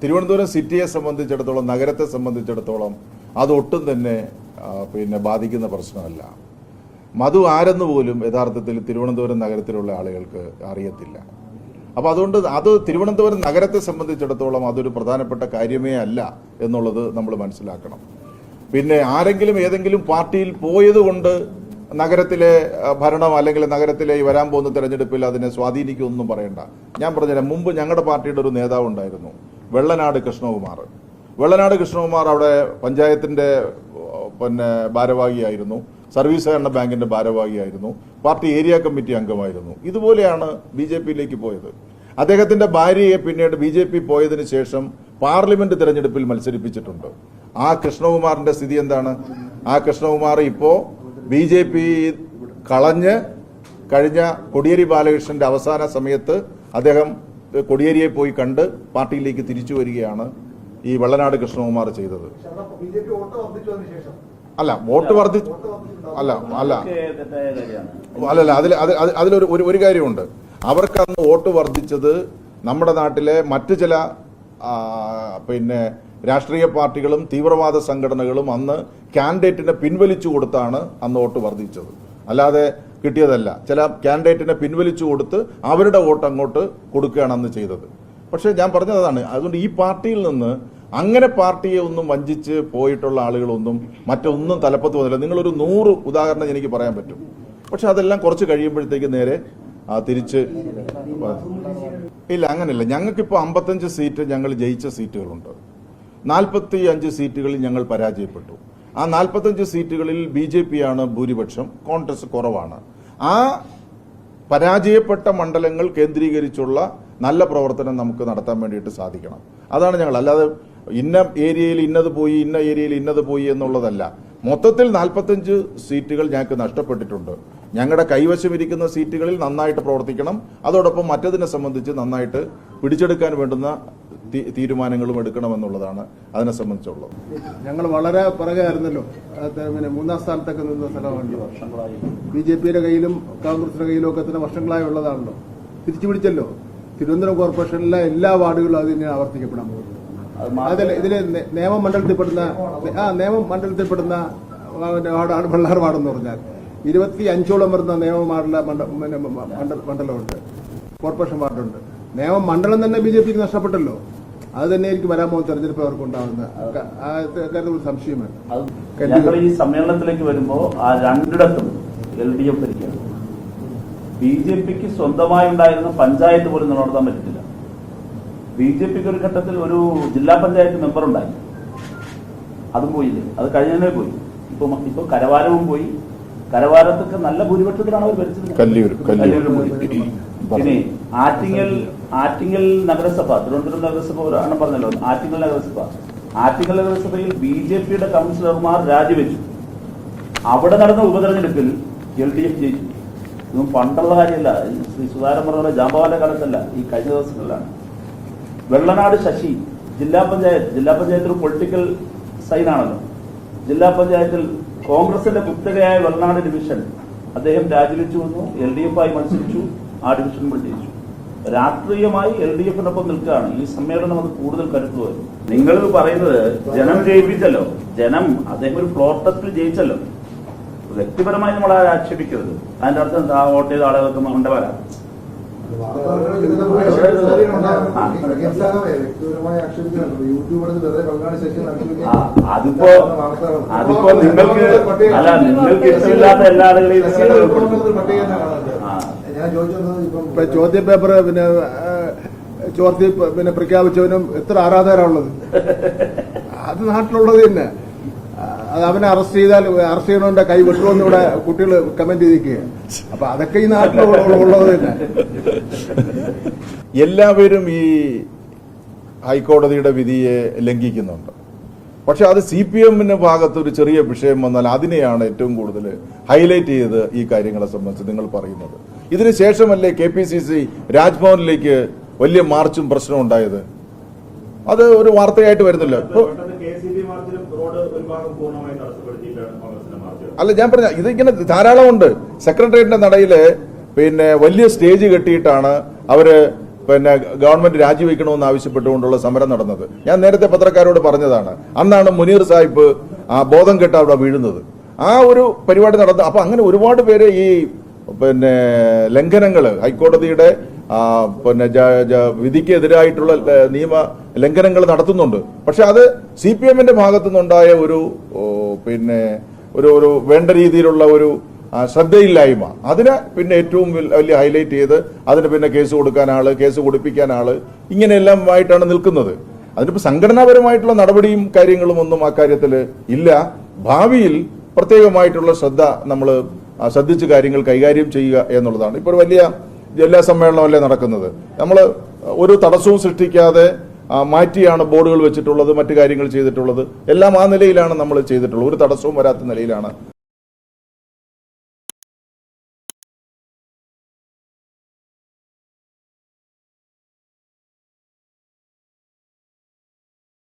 തിരുവനന്തപുരം സിറ്റിയെ സംബന്ധിച്ചിടത്തോളം നഗരത്തെ സംബന്ധിച്ചിടത്തോളം അതൊട്ടും തന്നെ പിന്നെ ബാധിക്കുന്ന പ്രശ്നമല്ല. മധു ആരെന്ന് പോലും യഥാർത്ഥത്തിൽ തിരുവനന്തപുരം നഗരത്തിലുള്ള ആളുകൾക്ക് അറിയത്തില്ല. അപ്പോൾ അതുകൊണ്ട് അത് തിരുവനന്തപുരം നഗരത്തെ സംബന്ധിച്ചിടത്തോളം അതൊരു പ്രധാനപ്പെട്ട കാര്യമേ അല്ല എന്നുള്ളത് നമ്മൾ മനസ്സിലാക്കണം. പിന്നെ ആരെങ്കിലും ഏതെങ്കിലും പാർട്ടിയിൽ പോയതുകൊണ്ട് നഗരത്തിലെ ഭരണം അല്ലെങ്കിൽ നഗരത്തിലെ ഈ വരാൻ പോകുന്ന തെരഞ്ഞെടുപ്പിൽ അതിനെ സ്വാധീനിക്കുമെന്നും പറയണ്ട. ഞാൻ പറഞ്ഞുതരാം മുമ്പ് ഞങ്ങളുടെ പാർട്ടിയുടെ ഒരു നേതാവ് ഉണ്ടായിരുന്നു. വെള്ളനാട് കൃഷ്ണകുമാർ. വെള്ളനാട് കൃഷ്ണകുമാർ അവിടെ പഞ്ചായത്തിന്റെ പിന്നെ ഭാരവാഹിയായിരുന്നു. സർവീസ് സഹകരണ ബാങ്കിന്റെ ഭാരവാഹിയായിരുന്നു. പാർട്ടി ഏരിയ കമ്മിറ്റി അംഗമായിരുന്നു. ഇതുപോലെയാണ് ബി ജെ പിയിലേക്ക് പോയത്. അദ്ദേഹത്തിന്റെ ഭാര്യയെ പിന്നീട് ബി ജെ പി പോയതിനു ശേഷം പാർലമെന്റ് തിരഞ്ഞെടുപ്പിൽ മത്സരിപ്പിച്ചിട്ടുണ്ട്. ആ കൃഷ്ണകുമാറിന്റെ സ്ഥിതി എന്താണ്? ആ കൃഷ്ണകുമാർ ഇപ്പോ ബി ജെ പി കളഞ്ഞ് കഴിഞ്ഞ കൊടിയേരി ബാലകൃഷ്ണന്റെ അവസാന സമയത്ത് അദ്ദേഹം കൊടിയേരിയെ പോയി കണ്ട് പാർട്ടിയിലേക്ക് തിരിച്ചു വരികയാണ് ഈ വെള്ളനാട് കൃഷ്ണകുമാർ ചെയ്തത്. അല്ല വോട്ട് വർദ്ധി അല്ല അല്ല. അല്ലല്ല അതിൽ അത് അത് അതിലൊരു ഒരു ഒരു കാര്യമുണ്ട്. അവർക്ക് അന്ന് വോട്ട് വർദ്ധിച്ചത് നമ്മുടെ നാട്ടിലെ മറ്റു ചില പിന്നെ രാഷ്ട്രീയ പാർട്ടികളും തീവ്രവാദ സംഘടനകളും അന്ന് കാൻഡിഡേറ്റിനെ പിൻവലിച്ചു കൊടുത്താണ് അന്ന് വോട്ട് വർദ്ധിച്ചത്. അല്ലാതെ കിട്ടിയതല്ല. ചില കാൻഡിഡേറ്റിനെ പിൻവലിച്ചു കൊടുത്ത് അവരുടെ വോട്ട് അങ്ങോട്ട് കൊടുക്കുകയാണ് അന്ന് ചെയ്തത്. പക്ഷേ ഞാൻ പറഞ്ഞതാണ് അതുകൊണ്ട് ഈ പാർട്ടിയിൽ നിന്ന് അങ്ങനെ പാർട്ടിയെ ഒന്നും വഞ്ചിച്ച് പോയിട്ടുള്ള ആളുകളൊന്നും മറ്റൊന്നും തലപ്പത്ത് വന്നില്ല. നിങ്ങളൊരു നൂറ് ഉദാഹരണം എനിക്ക് പറയാൻ പറ്റും. പക്ഷെ അതെല്ലാം കുറച്ച് കഴിയുമ്പോഴത്തേക്ക് നേരെ തിരിച്ച് ഇല്ല അങ്ങനെയല്ല. ഞങ്ങൾക്കിപ്പോൾ അമ്പത്തഞ്ച് സീറ്റ് ഞങ്ങൾ ജയിച്ച സീറ്റുകളുണ്ട്. നാൽപ്പത്തി അഞ്ച് സീറ്റുകളിൽ ഞങ്ങൾ പരാജയപ്പെട്ടു. ആ നാൽപ്പത്തഞ്ച് സീറ്റുകളിൽ ബി ജെ പി ആണ് ഭൂരിപക്ഷം കോൺഗ്രസ് കുറവാണ്. ആ പരാജയപ്പെട്ട മണ്ഡലങ്ങൾ കേന്ദ്രീകരിച്ചുള്ള നല്ല പ്രവർത്തനം നമുക്ക് നടത്താൻ വേണ്ടിയിട്ട് സാധിക്കണം. അതാണ് ഞങ്ങൾ. അല്ലാതെ ഇന്ന ഏരിയയിൽ ഇന്നത് പോയി ഇന്ന ഏരിയയിൽ ഇന്നത് പോയി എന്നുള്ളതല്ല. മൊത്തത്തിൽ നാൽപ്പത്തഞ്ച് സീറ്റുകൾ ഞങ്ങൾക്ക് നഷ്ടപ്പെട്ടിട്ടുണ്ട്. ഞങ്ങളുടെ കൈവശം ഇരിക്കുന്ന സീറ്റുകളിൽ നന്നായിട്ട് പ്രവർത്തിക്കണം. അതോടൊപ്പം മറ്റതിനെ സംബന്ധിച്ച് നന്നായിട്ട് പിടിച്ചെടുക്കാൻ വേണ്ടുന്ന തീരുമാനങ്ങളും എടുക്കണമെന്നുള്ളതാണ് അതിനെ സംബന്ധിച്ചുള്ളത്. ഞങ്ങൾ വളരെ പിറകെയായിരുന്നല്ലോ പിന്നെ മൂന്നാം സ്ഥാനത്തൊക്കെ നിന്ന സ്ഥലമാണല്ലോ. വർഷങ്ങളായി ബി ജെ പിയുടെ കയ്യിലും കോൺഗ്രസിന്റെ കയ്യിലും ഒക്കെ തന്നെ വർഷങ്ങളായി ഉള്ളതാണല്ലോ. തിരിച്ചു പിടിച്ചല്ലോ തിരുവനന്തപുരം കോർപ്പറേഷനിലെ എല്ലാ വാർഡുകളും അത് തന്നെയാണ് ആവർത്തിക്കപ്പെടാൻ പോകുന്നത് അതല്ല ഇതിലെ നിയമമണ്ഡലത്തിൽപ്പെടുന്ന ആ നിയമമണ്ഡലത്തിൽപ്പെടുന്ന വാർഡാണ് വെള്ളാർ വാർഡെന്ന് പറഞ്ഞാൽ ഇരുപത്തി അഞ്ചോളം വരുന്ന മണ്ഡ- മണ്ഡലമുണ്ട്. കോർപ്പറേഷൻ വാർഡുണ്ട്. നിയമമണ്ഡലം തന്നെ ബി ജെ പിക്ക് നഷ്ടപ്പെട്ടല്ലോ. അത് തന്നെയായിരിക്കും വരാൻ പോകുന്ന തെരഞ്ഞെടുപ്പ് അവർക്ക് ഉണ്ടാകുന്നത് ഒരു സംശയമാണ്. ഞങ്ങൾ ഈ സമ്മേളനത്തിലേക്ക് വരുമ്പോ ആ രണ്ടിടത്തും എൽ ഡി എഫ് ഭരിക്കുകയാണ് ബി ജെ പിക്ക് സ്വന്തമായി ഉണ്ടായിരുന്ന പഞ്ചായത്ത് പോലും നിലനിർത്താൻ പറ്റില്ല ബി ജെ പിക്ക് ഒരു ഘട്ടത്തിൽ ഒരു ജില്ലാ പഞ്ചായത്ത് മെമ്പർ ഉണ്ടായി. അതും പോയില്ലേ? അത് കഴിഞ്ഞേ പോയി. ഇപ്പൊ ഇപ്പൊ കരവാരവും പോയി. കരവാരത്തൊക്കെ നല്ല ഭൂരിപക്ഷത്തിലാണ് അവർ ഭരിച്ചത് കല്ലിയൂർ, കല്ലിയൂർ. കല്ലിയൂർ പോയി. പിന്നെ ആറ്റിങ്ങൽ ആറ്റിങ്ങൽ നഗരസഭ തിരുവനന്തപുരം നഗരസഭ ഒരെണ്ണം പറഞ്ഞല്ലോ. ആറ്റിങ്ങൽ നഗരസഭ. ആറ്റിങ്ങൽ നഗരസഭയിൽ ബി ജെ പിയുടെ കൗൺസിലർമാർ രാജിവെച്ചു. അവിടെ നടന്ന ഉപതെരഞ്ഞെടുപ്പിൽ എൽ ഡി എഫ് ജയിച്ചു. ഇതൊന്നും പണ്ടുള്ള കാര്യമല്ല. ശ്രീ സുധാരൻ പറഞ്ഞ ജാമ്പവാന്റെ കാലത്തല്ല ഈ കഴിഞ്ഞ ദിവസങ്ങളിലാണ്. വെള്ളനാട് ശശി ജില്ലാ പഞ്ചായത്ത് ജില്ലാ പഞ്ചായത്തിൽ പൊളിറ്റിക്കൽ സൈനാണല്ലോ. ജില്ലാ പഞ്ചായത്തിൽ കോൺഗ്രസിന്റെ കുത്തകയായ വെള്ളനാട് ഡിവിഷൻ അദ്ദേഹം രാജിവെച്ചു വന്നു എൽ ഡി എഫ് ആയി മത്സരിച്ചു ആ ഡിവിഷൻ വിജയിച്ചു. രാഷ്ട്രീയമായി എൽ ഡി എഫിനൊപ്പം നിൽക്കുകയാണ്. ഈ സമ്മേളനം അത് കൂടുതൽ കരുത്തു വരും നിങ്ങൾ പറയുന്നത് ജനം ജയിപ്പിച്ചല്ലോ. ജനം അദ്ദേഹം ഒരു ഫ്ലോർ ടെസ്റ്റിൽ ജയിച്ചല്ലോ. വ്യക്തിപരമായി നമ്മൾ ആരെ ആക്ഷേപിക്കരുത്. അതിന്റെ അർത്ഥം എന്താ? വോട്ട് ചെയ്ത ആളുകൾക്ക് മണ്ടവരാ. ആ, അതിപ്പോ അതിപ്പോ നിങ്ങൾക്ക് അല്ല നിങ്ങൾക്ക് ഇഷ്ടമില്ലാത്ത എല്ലാ ആളുകളെയും നിങ്ങൾ ഉൾപ്പെടുത്തും. ആ. ഞാൻ ചോദിച്ചത് ഇപ്പൊ ഇപ്പം ചോദ്യ പേപ്പർ പിന്നെ ചോർത്തി പിന്നെ പ്രഖ്യാപിച്ചവനും എത്ര ആരാധകരാണുള്ളത്. അത് നാട്ടിലുള്ളത് തന്നെ. അത് അവനെ അറസ്റ്റ് ചെയ്താൽ അറസ്റ്റ് ചെയ്യണോന്റെ കൈ വെട്ടുമെന്ന് ഇവിടെ കുട്ടികൾ കമന്റ് ചെയ്തിരിക്കുക അപ്പൊ അതൊക്കെ ഈ നാട്ടിലുള്ളത് തന്നെ. എല്ലാവരും ഈ ഹൈക്കോടതിയുടെ വിധിയെ ലംഘിക്കുന്നുണ്ട്. പക്ഷെ അത് സി പി എമ്മിന്റെ ഭാഗത്ത് ഒരു ചെറിയ വിഷയം വന്നാൽ അതിനെയാണ് ഏറ്റവും കൂടുതൽ ഹൈലൈറ്റ് ചെയ്ത് ഈ കാര്യങ്ങളെ സംബന്ധിച്ച് നിങ്ങൾ പറയുന്നത്. ഇതിന് ശേഷമല്ലേ കെ പി സി സി രാജ്ഭവനിലേക്ക് വലിയ മാർച്ചും പ്രശ്നവും ഉണ്ടായത്? അത് ഒരു വാർത്തയായിട്ട് വരുന്നില്ല. അല്ല ഞാൻ പറഞ്ഞ ഇതിങ്ങനെ ധാരാളമുണ്ട്. സെക്രട്ടേറിയറ്റിന്റെ നടയിൽ പിന്നെ വലിയ സ്റ്റേജ് കെട്ടിയിട്ടാണ് അവർ പിന്നെ ഗവൺമെന്റ് രാജിവെക്കണമെന്ന് ആവശ്യപ്പെട്ടുകൊണ്ടുള്ള സമരം നടന്നത്. ഞാൻ നേരത്തെ പത്രക്കാരോട് പറഞ്ഞതാണ്. അന്നാണ് മുനീർ സാഹിബ് ആ ബോധം കെട്ട് അവിടെ വീഴുന്നത്. ആ ഒരു പരിപാടി നടന്നു അപ്പൊ അങ്ങനെ ഒരുപാട് പേര് ഈ പിന്നെ ലംഘനങ്ങൾ ഹൈക്കോടതിയുടെ പിന്നെ വിധിക്കെതിരായിട്ടുള്ള നിയമ ലംഘനങ്ങൾ നടത്തുന്നുണ്ട്. പക്ഷെ അത് സി പി എമ്മിന്റെ ഭാഗത്തുനിന്നുണ്ടായ ഒരു പിന്നെ ഒരു ഒരു വേണ്ട രീതിയിലുള്ള ഒരു ശ്രദ്ധയില്ലായ്മ. അതിനെ പിന്നെ ഏറ്റവും വലിയ ഹൈലൈറ്റ് ചെയ്ത് അതിന് പിന്നെ കേസ് കൊടുക്കാൻ ആൾ കേസ് കൊടുപ്പിക്കാൻ ആൾ ഇങ്ങനെയെല്ലാം ആയിട്ടാണ് നിൽക്കുന്നത്. അതിനിപ്പോ സംഘടനാപരമായിട്ടുള്ള നടപടിയും കാര്യങ്ങളും ഒന്നും ആ ഇല്ല. ഭാവിയിൽ പ്രത്യേകമായിട്ടുള്ള ശ്രദ്ധ നമ്മൾ ശ്രദ്ധിച്ച് കാര്യങ്ങൾ കൈകാര്യം ചെയ്യുക എന്നുള്ളതാണ്. ഇപ്പോൾ വലിയ ജില്ലാ സമ്മേളനമല്ലേ നടക്കുന്നത്. നമ്മൾ ഒരു തടസ്സവും സൃഷ്ടിക്കാതെ മാറ്റിയാണ് ബോർഡുകൾ വെച്ചിട്ടുള്ളത് മറ്റു കാര്യങ്ങൾ ചെയ്തിട്ടുള്ളത്. എല്ലാം ആ നിലയിലാണ് നമ്മൾ ചെയ്തിട്ടുള്ളത്. ഒരു തടസ്സവും വരാത്ത നിലയിലാണ്